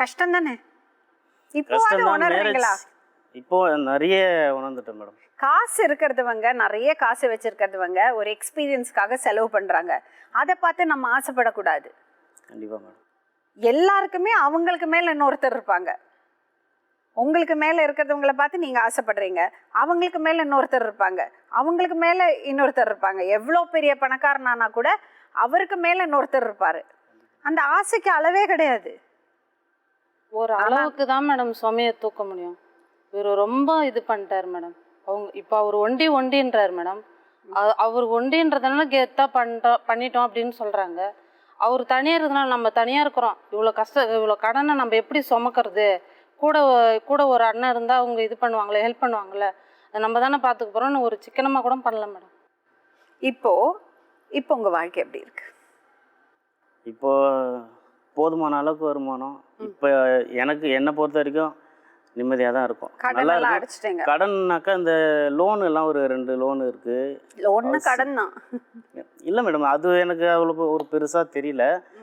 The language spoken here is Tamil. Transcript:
கஷ்டம் தானே இப்போ தான் உணர்றீங்களா? இப்போ நிறைய உணர்ந்துட்டேன் மேடம். காசு இருக்கிறதுவங்க நிறைய காசு வச்சிருக்கிறதுவங்க ஒரு எக்ஸ்பீரியன்ஸ்க்காக செலவு பண்றாங்க. அதை பார்த்து நம்ம ஆசைப்படக்கூடாது. கண்டிப்பாக மேடம். எல்லாருக்குமே அவங்களுக்கு மேல இன்னொருத்தர் இருப்பாங்க. உங்களுக்கு மேல இருக்கிறவங்கள பார்த்து நீங்க ஆசைப்படுறீங்க. அவங்களுக்கு மேல இன்னொருத்தர் இருப்பாங்க. அவங்களுக்கு மேல இன்னொருத்தர் இருப்பாங்க. எவ்வளோ பெரிய பணக்காரனானா கூட அவருக்கு மேல இன்னொருத்தர் இருப்பாரு. அந்த ஆசைக்கு அளவே கிடையாது. ஒரு அளவுக்கு தான் மேடம் சுமையை தூக்க முடியும். இவர் ரொம்ப இது பண்ணிட்டார் மேடம். அவங்க இப்போ அவர் ஒண்டி ஒண்டின்றார் மேடம். அவர் ஒண்டின்றதுனால கெத்தா பண்ணிட்டோம் பண்ணிட்டோம் அப்படின்னு சொல்றாங்க. அவர் தனியாக இருக்கிறதுனால நம்ம தனியாக இருக்கிறோம். இவ்வளோ கஷ்ட இவ்வளோ கடனை நம்ம எப்படி சுமக்கிறது? கூட கூட ஒரு அண்ணன் இருந்தால் அவங்க இது பண்ணுவாங்களே ஹெல்ப் பண்ணுவாங்கல்ல அதை நம்ம தானே பார்த்துக்க போகிறோம்னு ஒரு சிக்கனமாக கூட பண்ணல மேடம். இப்போ இப்போ உங்க வாழ்க்கை எப்படி இருக்கு? இப்போ போதுமான அளவுக்கு வருமானம். இப்போ எனக்கு என்னை பொறுத்த வரைக்கும் நிம்மதியாக தான் இருக்கும். நல்லா இருக்கும். கடன்னாக்கா இந்த லோன் எல்லாம் ஒரு ரெண்டு லோன் இருக்கு. ஒண்ணு கடன் தான் இல்லை மேடம் அது எனக்கு அவ்வளோ ஒரு பெருசாக தெரியல.